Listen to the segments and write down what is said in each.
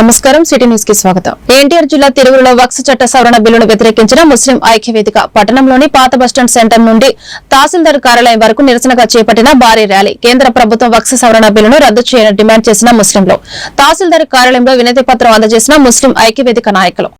నమస్కారం సిటీ న్యూస్కి స్వాగతం ఎన్టీఆర్ జిల్లా తిరుగులో వక్స్ చట్ట సవరణ బిల్లును వ్యతిరేకించిన ముస్లిం ఐక్యవేదిక పట్టణంలోని పాత బస్టాండ్ సెంటర్ నుండి తహసీల్దార్ కార్యాలయం వరకు నిరసనగా చేపట్టిన భారీ ర్యాలీ కేంద్ర ప్రభుత్వం వక్స్ సవరణ బిల్లును రద్దు చేయాలని డిమాండ్ చేసిన ముస్లింలు తహసీల్దార్ కార్యాలయంలో వినతి పత్రం అందజేసిన ముస్లిం ఐక్యవేదిక నాయకులు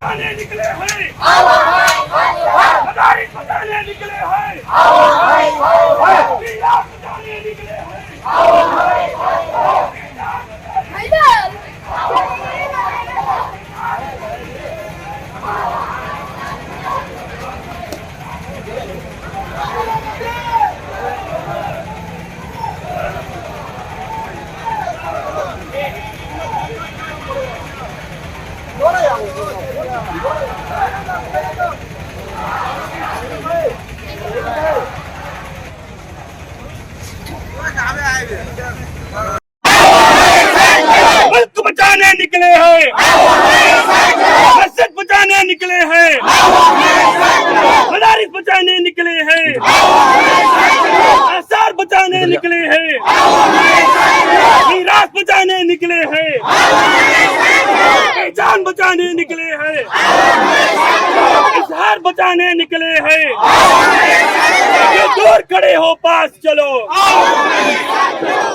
ये दूर खड़े हो पास चलो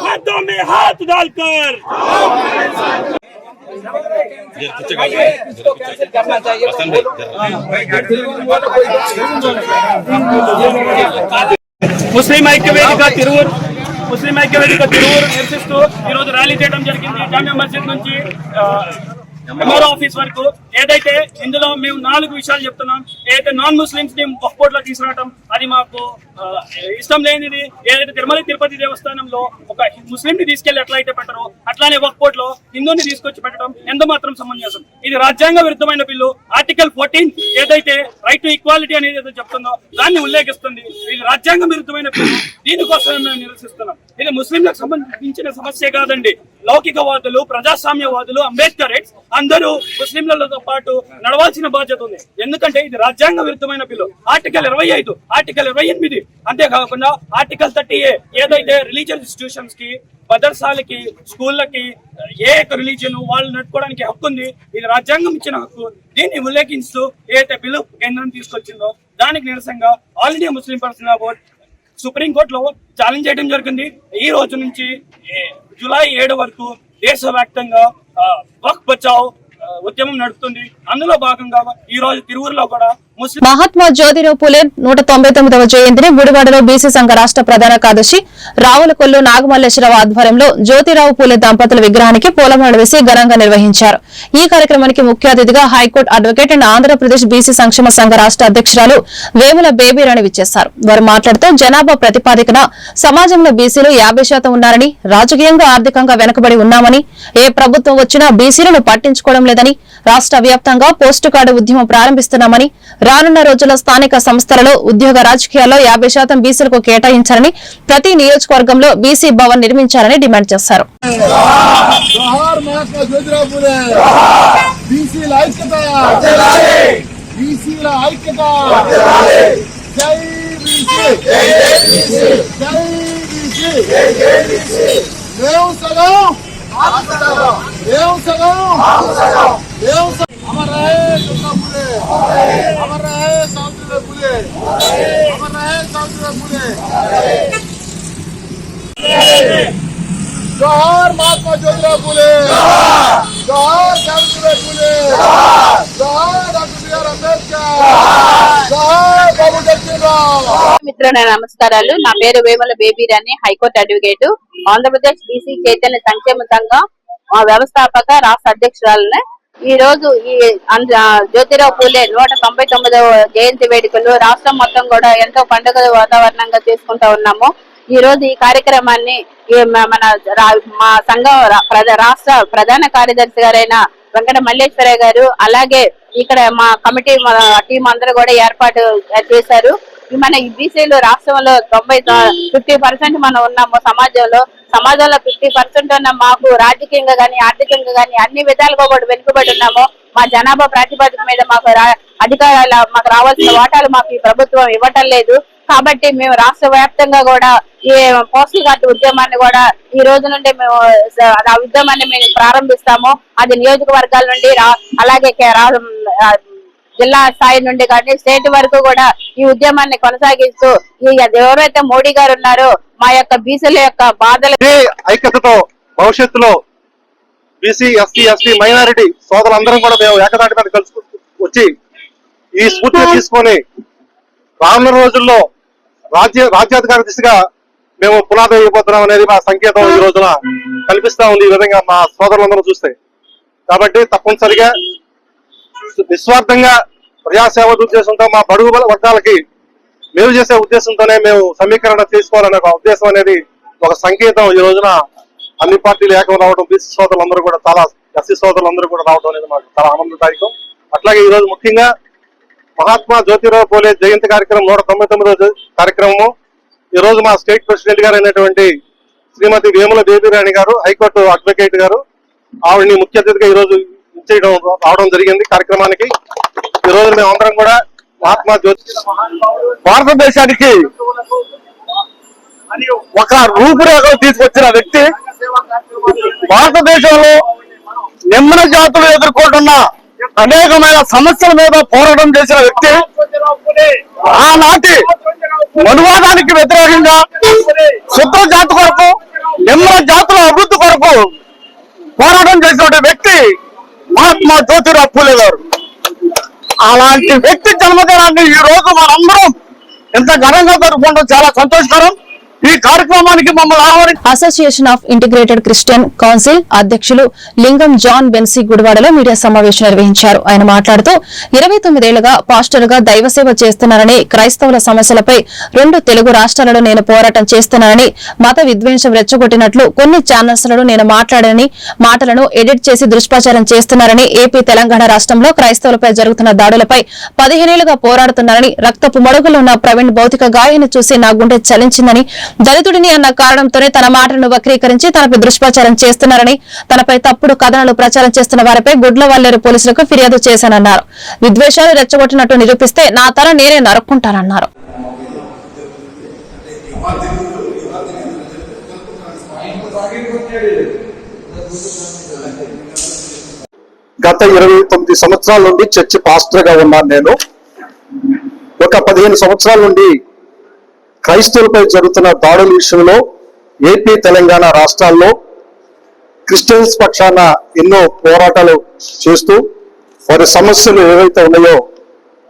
हाथों में हाथ डालकर ముస్లిం ఐక్యవేదిక తిరువురు ముస్లిం ఐక్యవేదిక తిరువురు నిరసిస్తూ ఈ రోజు ర్యాలీ చేయడం జరిగింది జామియా మస్జిద్ నుంచి ఎంఆర్ఓ ఆఫీస్ వరకు ఏదైతే ఇందులో మేము నాలుగు విషయాలు చెప్తున్నాం ఏదైతే నాన్ ముస్లిమ్స్ని వక్ఫ్లో తీసుకురావటం అది మాకు ఇష్టం లేనిది ఏదైతే తిరుమల తిరుపతి దేవస్థానంలో ఒక ముస్లిం ని తీసుకెళ్ళి ఎట్లా అయితే పెట్టరో అట్లానే వక్ఫ్లో హిందూని తీసుకొచ్చి పెట్టడం ఎంత మాత్రం సమంజసం. ఇది రాజ్యాంగ విరుద్ధమైన బిల్లు. ఆర్టికల్ ఫోర్టీన్ ఏదైతే రైట్ టు ఈక్వాలిటీ అనేది ఏదైతే చెప్తుందో దాన్ని ఉల్లేఖిస్తుంది. ఇది రాజ్యాంగ విరుద్ధమైన బిల్లు. దీనికోసమే మేము నిరసిస్తున్నాం. ఇది ముస్లింలకు సంబంధించిన సమస్య కాదండి. లౌకికవాదులు ప్రజాస్వామ్యవాదులు అంబేద్కర్ రైట్స్ అందరూ ముస్లింలతో పాటు నడవాల్సిన బాధ్యత ఉంది. ఎందుకంటే ఇది రాజ్యాంగ విరుద్ధమైన బిల్లు. ఆర్టికల్ ఇరవై ఐదు ఆర్టికల్ ఇరవై ఎనిమిది అంతేకాకుండా ఆర్టికల్ థర్టీ ఏ ఏదైతే రిలీజియస్ ఇన్స్టిట్యూషన్స్కి మదర్సాలకి స్కూళ్ళకి ఏ యొక్క రిలీజియన్ వాళ్ళు నడుపుకోవడానికి హక్కు ఉంది ఇది రాజ్యాంగం ఇచ్చిన హక్కు. దీన్ని ఉల్లేఖిస్తూ ఏదైతే బిల్లు కేంద్రం తీసుకొచ్చిందో దానికి నిరసనగా all India Muslim personal board సుప్రీంకోర్టులో ఛాలెంజ్ చేయడం జరిగింది. ఈ రోజు నుంచి జూలై ఏడు వరకు దేశవ్యాప్తంగా వక్ బచావ్ ఉద్యమం నడుస్తుంది అందులో భాగంగా ఈ రోజు తిరువురులో కూడా మహాత్మా జ్యోతిరావు పూలే నూట తొంభై తొమ్మిదవ జయంతిని గుడివాడలో బీసీ సంఘ రాష్ట ప్రధాన కార్యదర్శి రావులకొల్లు నాగమల్లేశ్వరరావు ఆధ్వర్యంలో జ్యోతిరావు పూలే దంపతుల విగ్రహానికి పూలమాల వేసి ఘనంగా నిర్వహించారు. ఈ కార్యక్రమానికి ముఖ్య అతిథిగా high court advocate and Andhra Pradesh BC సంక్షేమ సంఘ రాష్ట్ర అధ్యక్షురాలు వేముల బేబీరాణి విచ్చేశారు. వారు మాట్లాడుతూ జనాభా ప్రతిపాదికన సమాజంలో బీసీలు యాభై శాతం ఉన్నారని రాజకీయంగా ఆర్థికంగా వెనుకబడి ఉన్నామని ఏ ప్రభుత్వం వచ్చినా బీసీలను పట్టించుకోవడం లేదని రాష్ట్ర వ్యాప్తంగా పోస్టు కార్డు ఉద్యమం ప్రారంభిస్తున్నామని రానున్న రోజుల్లో స్థానిక సంస్థలలో ఉద్యోగ రాజకీయాల్లో యాభై శాతం బీసీలకు కేటాయించాలని ప్రతి నియోజకవర్గంలో బీసీ భవన్ నిర్మించాలని డిమాండ్ చేశారు. మేము సగం మేము సగం మేము సగం अमर रहे అమర్ రహే సావిత్రిబాయి పూలే అమర్ రహే సావిత్రిబాయి పూలే జోహార్ మహాత్మా జ్యోతిరావు పూలే జోహార్ సావిత్రిబాయి పూలే జోహార్ డాక్టర్ మిత్రుల నమస్కారాలు. నా పేరు Vemula Babyrani high court advocate. Andhra Pradesh BC Chaitanya సంక్షేమ సంఘం వ్యవస్థాపక రాష్ట్ర అధ్యక్షురాలని ఈ రోజు ఈ ఆంధ్ర- జ్యోతిరావు పూలే నూట తొంభై తొమ్మిదవ జయంతి వేడుకలు రాష్ట్రం మొత్తం కూడా ఎంతో పండుగ వాతావరణంగా చేసుకుంటా ఉన్నాము. ఈ రోజు ఈ కార్యక్రమాన్ని మన రా- మా సంఘం రాష్ట్ర ప్రధాన కార్యదర్శి గారైన వెంకట మల్లేశ్వరయ్య గారు అలాగే ఇక్కడ మా కమిటీ టీం అందరూ కూడా ఏర్పాటు చేశారు. మన బీసీలు రాష్ట్రంలో తొంభై ఫిఫ్టీ పర్సెంట్ మనం ఉన్నాము సమాజంలో. సమాజంలో ఫిఫ్టీ పర్సెంట్ ఉన్న మాకు రాజకీయంగా కానీ ఆర్థికంగా కానీ అన్ని విధాలుగా కూడా వెనుకబడి ఉన్నాము. మా జనాభా ప్రాతిపదిక మీద మాకు రా- అధికారాల మాకు రావాల్సిన వాటాలు మాకు ఈ ప్రభుత్వం ఇవ్వటం లేదు. కాబట్టి మేము రాష్ట్ర వ్యాప్తంగా కూడా ఈ పోస్టల్ కార్డు ఉద్యమాన్ని కూడా ఈ రోజు నుండి మేము ఆ ఉద్యమాన్ని మేము ప్రారంభిస్తాము. అది నియోజకవర్గాల నుండి రా- అలాగే జిల్లా స్థాయి నుండి కానీ స్టేట్ వరకు కూడా ఈ ఉద్యమాన్ని కొనసాగిస్తూ ఈ ఎవరైతే మోడీ గారు ఉన్నారో మా యొక్క బీసీల యొక్క బాధలు ఐక్యతతో భవిష్యత్తులో బీసీ ఎస్సీ ఎస్టీ మైనారిటీ సోదరులందరం కూడా మేము ఏకదాటి మీద కలుసు వచ్చి ఈ స్ఫూర్తిని తీసుకొని రానున్న రోజుల్లో రాజ్య రాజ్యాధికార దిశగా మేము పునాది వేయబోతున్నాం అనేది మా సంకేతం ఈ రోజున కనిపిస్తా ఉంది ఈ విధంగా మా సోదరులందరూ చూస్తే. కాబట్టి తప్పనిసరిగా నిస్వార్థంగా ప్రజాసేవ ఉద్దేశంతో మా బడుగు బల వర్గాలకి మేలు చేసే ఉద్దేశంతోనే మేము సమీకరణ తీసుకోవాలనే ఒక ఉద్దేశం అనేది ఒక సంకేతం ఈ రోజున అన్ని పార్టీలు ఏకం రావడం బీసీ సోదరులందరూ కూడా చాలా ఎస్సీ సోదరులందరూ కూడా రావడం అనేది మాకు చాలా ఆనందదాయకం అట్లాగే ఈ రోజు ముఖ్యంగా మహాత్మా జ్యోతిరావు పూలే జయంతి కార్యక్రమం నూట తొంభై తొమ్మిదో కార్యక్రమము. ఈ రోజు మా స్టేట్ ప్రెసిడెంట్ గారు అయినటువంటి శ్రీమతి వేముల దేవిరాణి గారు హైకోర్టు అడ్వకేట్ గారు ఆవిడని ముఖ్య అతిథిగా ఈ రోజు ఇచ్చేయడం రావడం జరిగింది కార్యక్రమానికి. ఈ రోజు మేము అందరం కూడా మహాత్మా జ్యోతి భారతదేశానికి ఒక రూపురేఖలు తీసుకొచ్చిన వ్యక్తి. భారతదేశంలో నిమ్మన జాతులు ఎదుర్కొంటున్న అనేకమైన సమస్యల మీద పోరాటం చేసిన వ్యక్తి. ఆనాటి మనువాదానికి వ్యతిరేకంగా శుద్ధ జాతి కొరకు నిమ్మల జాతుల అభివృద్ధి కొరకు పోరాటం చేసినటువంటి వ్యక్తి మహాత్మా జ్యోతిరావు పూలే గారు. అలాంటి వ్యక్తి జన్మదినాన్ని ఈ రోజు మనందరం ఎంత ఘనంగా జరుపుకుంటాం చాలా సంతోషకరం. ఈ కార్యక్రమానికి మమ్మల్ని association of integrated Christian council అధ్యక్షులు లింగం జాన్ బెన్సీ గుడివాడలో మీడియా సమావేశం నిర్వహించారు. ఆయన మాట్లాడుతూ ఇరవై తొమ్మిదేళ్ళుగా పాస్టర్గా దైవసేవ చేస్తున్నారని క్రైస్తవుల సమస్యలపై రెండు తెలుగు రాష్ట్రాలలో నేను పోరాటం చేస్తున్నానని మత విద్వేషం రెచ్చగొట్టినట్లు కొన్ని ఛానల్స్లలో నేను మాట్లాడని మాటలను ఎడిట్ చేసి దుష్ప్రచారం చేస్తున్నారని ఏపీ తెలంగాణ రాష్ట్రంలో క్రైస్తవులపై జరుగుతున్న దాడులపై పదిహేనేళ్ళుగా పోరాడుతున్నారని రక్తపు మడుగులో ఉన్న ప్రవీణ్ భౌతిక గాయాన్ని చూసి నా గుండె చలించిందని దళితుడిని అన్న కారణంతోనే తన మాటలను వక్రీకరించి తనపై దుష్ప్రచారం చేస్తున్నారని తనపై తప్పుడు కథనాలు ప్రచారం చేస్తున్న వారిపై గుడ్లవల్లేరు పోలీసులకు ఫిర్యాదు చేశానన్నారు. విద్వేషాలు రెచ్చగొట్టినట్టు నిరూపిస్తే నా తల నేనే నరుక్కుంటానన్నారు. గత ఇరవై తొమ్మిది సంవత్సరాల నుండి చర్చి పాస్టర్గా ఉన్నాను నేను. ఒక పదిహేను సంవత్సరాల నుండి క్రైస్తవులపై జరుగుతున్న దాడుల విషయంలో ఏపీ తెలంగాణ రాష్ట్రాల్లో క్రిస్టియన్స్ పక్షాన ఎన్నో పోరాటాలు చేస్తూ వారి సమస్యలు ఏవైతే ఉన్నాయో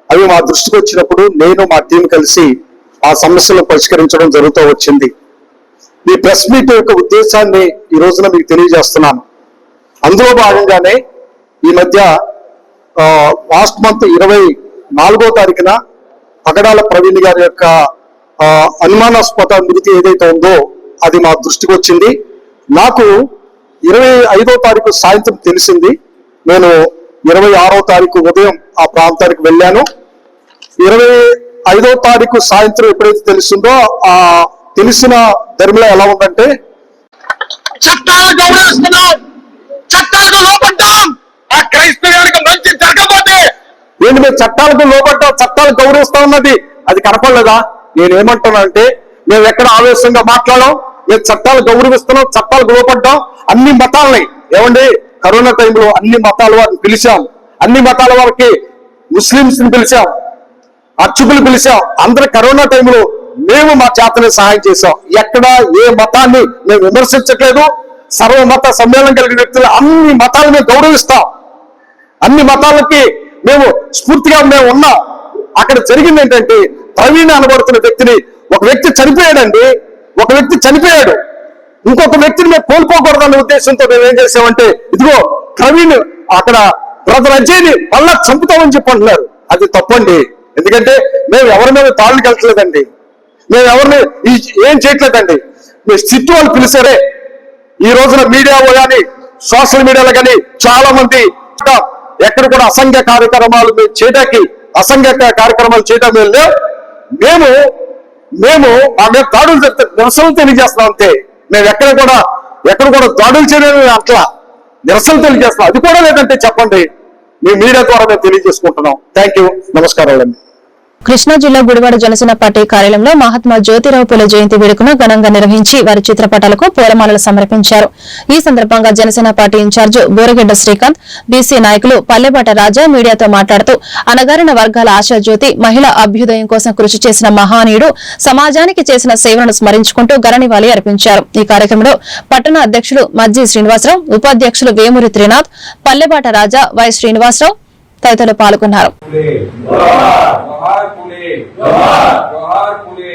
అవి మా దృష్టికి వచ్చినప్పుడు నేను మా టీం కలిసి ఆ సమస్యలను పరిష్కరించడం జరుగుతూ వచ్చింది. ఈ ప్రెస్ మీట్ యొక్క ఉద్దేశాన్ని ఈ రోజున మీకు తెలియజేస్తున్నాను. అందులో భాగంగానే ఈ మధ్య లాస్ట్ మంత్ ఇరవై నాలుగో తారీఖున పగడాల ప్రవీణ్ గారి యొక్క అనుమానాస్పద మృతి ఏదైతే ఉందో అది మా దృష్టికి వచ్చింది. నాకు ఇరవై ఐదో తారీఖు సాయంత్రం తెలిసింది. నేను ఇరవై ఆరో తారీఖు ఉదయం ఆ ప్రాంతానికి వెళ్ళాను. ఇరవై ఐదో తారీఖు సాయంత్రం ఎప్పుడైతే తెలిసిందో ఆ తెలిసిన ధర్మిలో ఎలా ఉందంటే చట్టాలు గౌరవిస్తున్నాం. చట్టాలకు లోపడ్డాం ఆ క్రైస్తవానికి మంచి జరగబోతే. ఏంటి చట్టాలకు లోపడ్డాం చట్టాలు గౌరవిస్తా ఉన్నది. అది కనపడలేదా? నేనేమంటున్నానంటే మేము ఎక్కడ ఆవేశంగా మాట్లాడాం మేము చట్టాలు గౌరవిస్తున్నాం చట్టాలు లోపడ్డాం అన్ని మతాలని. ఏమండి? కరోనా టైంలో అన్ని మతాల వారిని పిలిచాం. అన్ని మతాల వారికి ముస్లింస్ని పిలిచాం అర్చకులు పిలిచాం. అందరు కరోనా టైంలో మేము మా చేతనే సహాయం చేశాం. ఎక్కడ ఏ మతాన్ని మేము విమర్శించట్లేదు. సర్వమత సమ్మేళనం కలిగిన వ్యక్తులు అన్ని మతాలను మేము గౌరవిస్తాం. అన్ని మతాలకి మేము స్ఫూర్తిగా మేము ఉన్నాం. అక్కడ జరిగింది ఏంటంటే ప్రవీణ్ అనబడుతున్న వ్యక్తిని ఒక వ్యక్తి చనిపోయాడండి ఒక వ్యక్తి చనిపోయాడు. ఇంకొక వ్యక్తిని మేము కోల్పోకూడదన్న ఉద్దేశంతో మేము ఏం చేసామంటే ఇదిగో ప్రవీణ్ అక్కడ బ్రదర్ అజయ్ని మళ్ళా చంపుతామని చెప్పి అంటున్నారు అది తప్పండి. ఎందుకంటే మేము ఎవరి మీద తాళ్ళు వెళ్తలేదండి మేము ఎవరిని ఈ- ఏం చేయట్లేదండి. మీరు సిట్ వాళ్ళు పిలిచారే. ఈ రోజున మీడియాలో కానీ సోషల్ మీడియాలో కానీ చాలా మంది ఎక్కడ కూడా అసంఖ్య కార్యక్రమాలు మేము చేయడానికి అసంఖ్య కార్యక్రమాలు చేయడం మేము లేవు. మేము మేము మా మీద దాడులు నిరసనలు తెలియజేస్తున్నాం అంతే. మేము ఎక్కడ కూడా ఎక్కడ కూడా దాడులు చేయడం అట్లా నిరసనలు తెలియజేస్తున్నాం. అది కూడా లేదంటే చెప్పండి. మీ మీడియా ద్వారా మేము తెలియజేసుకుంటున్నాం. థ్యాంక్ యూ నమస్కారాలండి. కృష్ణా జిల్లా గుడివాడ జనసేన పార్టీ కార్యాలయంలో మహాత్మా జ్యోతిరావు పూలే జయంతి వేడుకను ఘనంగా నిర్వహించి వారి చిత్రపటాలకు పూలమాలలు సమర్పించారు. ఈ సందర్భంగా Janasena party in charge Boragadda Srikanth BC నాయకులు పల్లెబాట రాజా మీడియాతో మాట్లాడుతూ అనగారిన వర్గాల ఆశాజ్యోతి మహిళా అభ్యుదయం కోసం కృషి చేసిన మహానీయుడు సమాజానికి చేసిన సేవలను స్మరించుకుంటూ ఘననివాళి అర్పించారు. ఈ కార్యక్రమంలో పట్టణ అధ్యక్షులు మజ్జి శ్రీనివాసరావు ఉపాధ్యక్షులు వేమూరి త్రినాథ్ పల్లెబాట రాజా వై శ్రీనివాసరావు తదితరులు పాల్గొన్నారు जोहार पुणे जोहार जोहार पुणे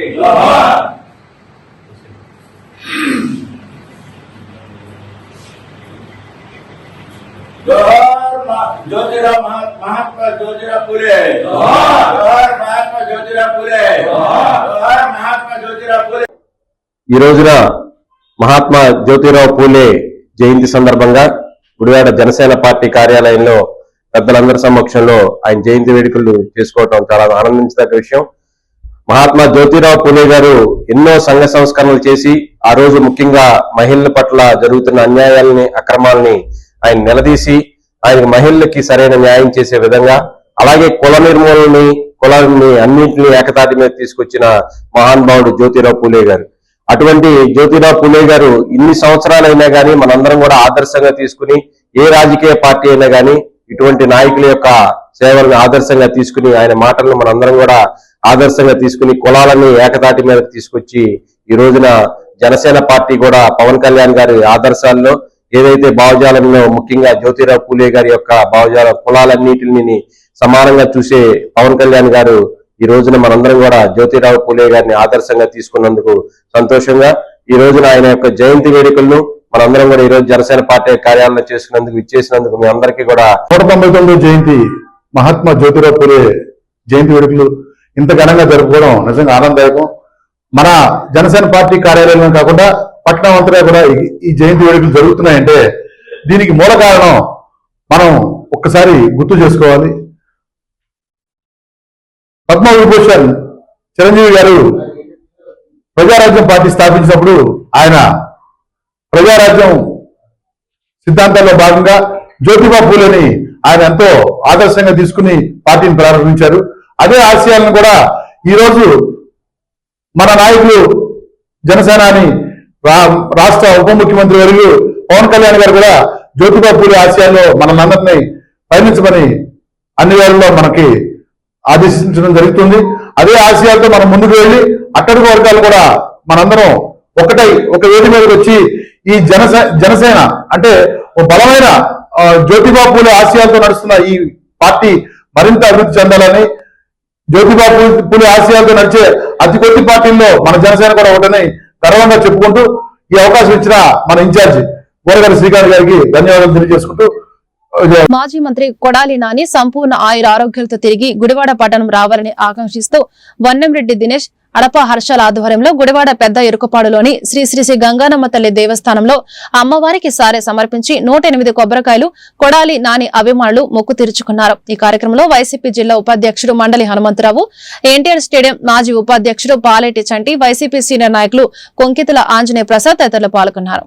जोहार मा- ज्योतिराव महा- महात्मा ज्योतिराव फुले जोहार महात्मा ज्योतिराव फुले जोहार महात्मा ज्योतिराव फुले ఈ రోజున మహాత్మా జ్యోతిరావు పూలే జయంతి సందర్భంగా గుడివాడ జనసేన పార్టీ కార్యాలయంలో పెద్దలందరి సమక్షంలో ఆయన జయంతి వేడుకలు చేసుకోవటం చాలా ఆనందించదగ్గ విషయం. మహాత్మా జ్యోతిరావు పూలే గారు ఎన్నో సంఘ సంస్కరణలు చేసి ఆ రోజు ముఖ్యంగా మహిళల పట్ల జరుగుతున్న అన్యాయాలని అక్రమాలని ఆయన నిలదీసి ఆయన మహిళలకి సరైన న్యాయం చేసే విధంగా అలాగే కుల నిర్మూలని కులాన్ని అన్నింటినీ ఏకతాటి మీద తీసుకొచ్చిన మహానుభావుడు జ్యోతిరావు పూలే గారు. అటువంటి జ్యోతిరావు పూలే గారు ఇన్ని సంవత్సరాలైనా కానీ మనందరం కూడా ఆదర్శంగా తీసుకుని ఏ రాజకీయ పార్టీ అయినా కానీ ఇటువంటి నాయకుల యొక్క సేవలను ఆదర్శంగా తీసుకుని ఆయన మాటలను మనందరం కూడా ఆదర్శంగా తీసుకుని కులాలని ఏకతాటి మీదకి తీసుకొచ్చి ఈ రోజున జనసేన పార్టీ కూడా పవన్ కళ్యాణ్ గారి ఆదర్శాల్లో ఏదైతే భావజాలంలో ముఖ్యంగా జ్యోతిరావు పూలే గారి యొక్క భావజాల కులాలన్నిటిని సమానంగా చూసే పవన్ కళ్యాణ్ గారు ఈ రోజున మనందరం కూడా జ్యోతిరావు పూలే గారిని ఆదర్శంగా తీసుకున్నందుకు సంతోషంగా ఈ రోజున ఆయన యొక్క జయంతి వేడుకలను మనందరం కూడా ఈ రోజు జనసేన పార్టీ కార్యాలయం చేసుకున్నందుకు ఇచ్చేసినందుకు మీ అందరికీ కూడా నూట తొంభై తొమ్మిది జయంతి మహాత్మా జ్యోతిరావు పూలే జయంతి వేడుకలు ఇంత ఘనంగా జరుపుకోవడం నిజంగా ఆనందదాయకం. మన జనసేన పార్టీ కార్యాలయం కాకుండా పట్టణం అంతటా కూడా ఈ- జయంతి వేడుకలు జరుగుతున్నాయంటే దీనికి మూల కారణం మనం ఒక్కసారి గుర్తు చేసుకోవాలి. పద్మ విభూషణ్ చిరంజీవి గారు ప్రజారాజ్యం పార్టీ స్థాపించినప్పుడు ఆయన ప్రజారాజ్యం సిద్ధాంతాల్లో భాగంగా జ్యోతిబా పూలని ఆయన ఎంతో ఆదర్శంగా తీసుకుని పార్టీని ప్రారంభించారు. అదే ఆశయాలను కూడా ఈ రోజు మన నాయకులు జనసేనాని రా- రాష్ట్ర ఉప ముఖ్యమంత్రి వర్యులు పవన్ కళ్యాణ్ గారు కూడా జ్యోతిబా పూలి ఆశయాల్లో మనందరినీ పయనించమని అన్ని వేళల్లో మనకి ఆదేశించడం జరుగుతుంది. అదే ఆశయాలతో మనం ముందుకు వెళ్ళి అట్టడుగు వర్గాలు కూడా మనందరం ఒకటై ఒక వేది మీదకి వచ్చి ఈ జనసే జనసేన అంటే ఓ బలమైన జ్యోతిబాబుల పూలే ఆశయాలతో నడుస్తున్న ఈ పార్టీ మరింత అభివృద్ధి చెందాలని జ్యోతిబాబు పూలే- ఆశయాలతో నడిచే అతి కొద్ది పార్టీల్లో మన జనసేన కూడా ఒకటని గర్వంగా చెప్పుకుంటూ ఈ అవకాశం ఇచ్చిన మన ఇన్ఛార్జి గోరగారి శ్రీకాంత్ గారికి ధన్యవాదాలు తెలియజేసుకుంటూ మాజీ మంత్రి కొడాలి నాని సంపూర్ణ ఆయుర ఆరోగ్యాలతో తిరిగి గుడివాడ పట్టణం రావాలని ఆకాంక్షిస్తూ వన్నెంరెడ్డి దినేష్ అడప హర్షాల ఆధ్వర్యంలో గుడివాడ పెద్ద ఇరుకుపాడులోని శ్రీ శ్రీ శ్రీ గంగానమ్మ తల్లి దేవస్థానంలో అమ్మవారికి సారే సమర్పించి నూట ఎనిమిది కొబ్బరికాయలు కొడాలి నాని అభిమానులు మొక్కు తీర్చుకున్నారు. ఈ కార్యక్రమంలో వైసీపీ జిల్లా ఉపాధ్యక్షుడు మండలి హనుమంతరావు ఎన్టీఆర్ స్టేడియం మాజీ ఉపాధ్యక్షుడు పాలేటి చంటి వైసీపీ సీనియర్ నాయకులు కొంకితుల ఆంజనేయ ప్రసాద్ తదితరులు పాల్గొన్నారు.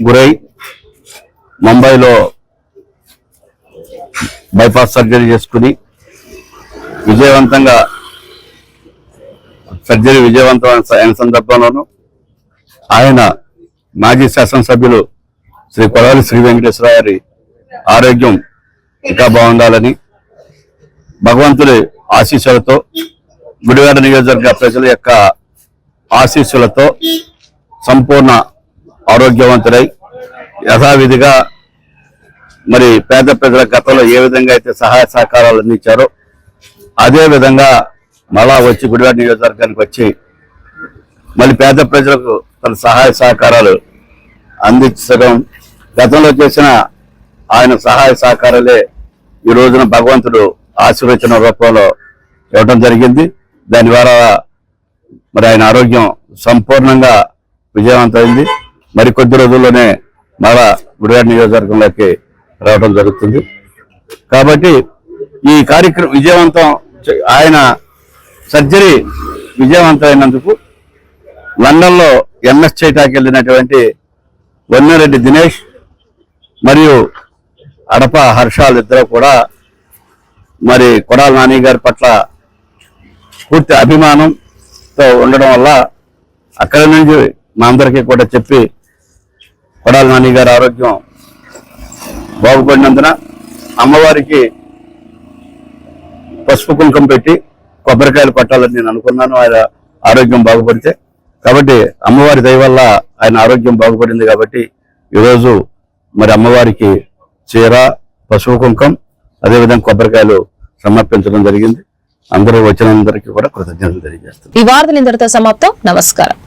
గురై ముంబైలో బైపాస్ సర్జరీ చేసుకుని విజయవంతంగా సర్జరీ విజయవంతమైన అయిన సందర్భంలోనూ ఆయన మాజీ శాసనసభ్యులు శ్రీ కొడాలి శ్రీ వెంకటేశ్వర గారి ఆరోగ్యం ఇంకా బాగుండాలని భగవంతుడి ఆశీస్సులతో గుడివాడ నియోజకవర్గ ప్రజల యొక్క ఆశీస్సులతో సంపూర్ణ ఆరోగ్యవంతులై యథావిధిగా మరి పేద ప్రజల గతంలో ఏ విధంగా అయితే సహాయ సహకారాలు అందించారో అదే విధంగా మళ్ళా వచ్చి గుడివాడ నియోజకవర్గానికి వచ్చి మళ్ళీ పేద ప్రజలకు తన సహాయ సహకారాలు అందించడం గతంలో చేసిన ఆయన సహాయ సహకారాలే ఈ రోజున భగవంతుడు ఆశీర్వచన రూపంలో ఇవ్వడం జరిగింది. దాని ద్వారా మరి ఆయన ఆరోగ్యం సంపూర్ణంగా విజయవంతమైంది. మరి కొద్ది రోజుల్లోనే మళ్ళా గుడివాడ నియోజకవర్గంలోకి రావడం జరుగుతుంది. కాబట్టి ఈ కార్యక్రమం విజయవంతం ఆయన సర్జరీ విజయవంతమైనందుకు లండన్లో ఎంఎస్ చేయటానికి వెళ్ళినటువంటి వన్నరెడ్డి దినేష్ మరియు అడప హర్షాలు ఇద్దరు కూడా మరి కొడాల నాని గారి పట్ల పూర్తి అభిమానంతో ఉండడం వల్ల అక్కడి నుంచి మా అందరికీ కూడా చెప్పి కొడాల నాని గారి ఆరోగ్యం బాగుపడినందున అమ్మవారికి పసుపు కుంకం పెట్టి కొబ్బరికాయలు పట్టాలని నేను అనుకున్నాను. ఆయన ఆరోగ్యం బాగుపడితే. కాబట్టి అమ్మవారి దయ వల్ల ఆయన ఆరోగ్యం బాగుపడింది కాబట్టి ఈరోజు మరి అమ్మవారికి చీర పసుపు కుంకం అదేవిధంగా కొబ్బరికాయలు సమర్పించడం జరిగింది. అందరూ వచ్చినందరికీ కూడా కృతజ్ఞతలు తెలియజేస్తారు ఈ వార్తలు ఇంతటితో సమాప్తం. నమస్కారం.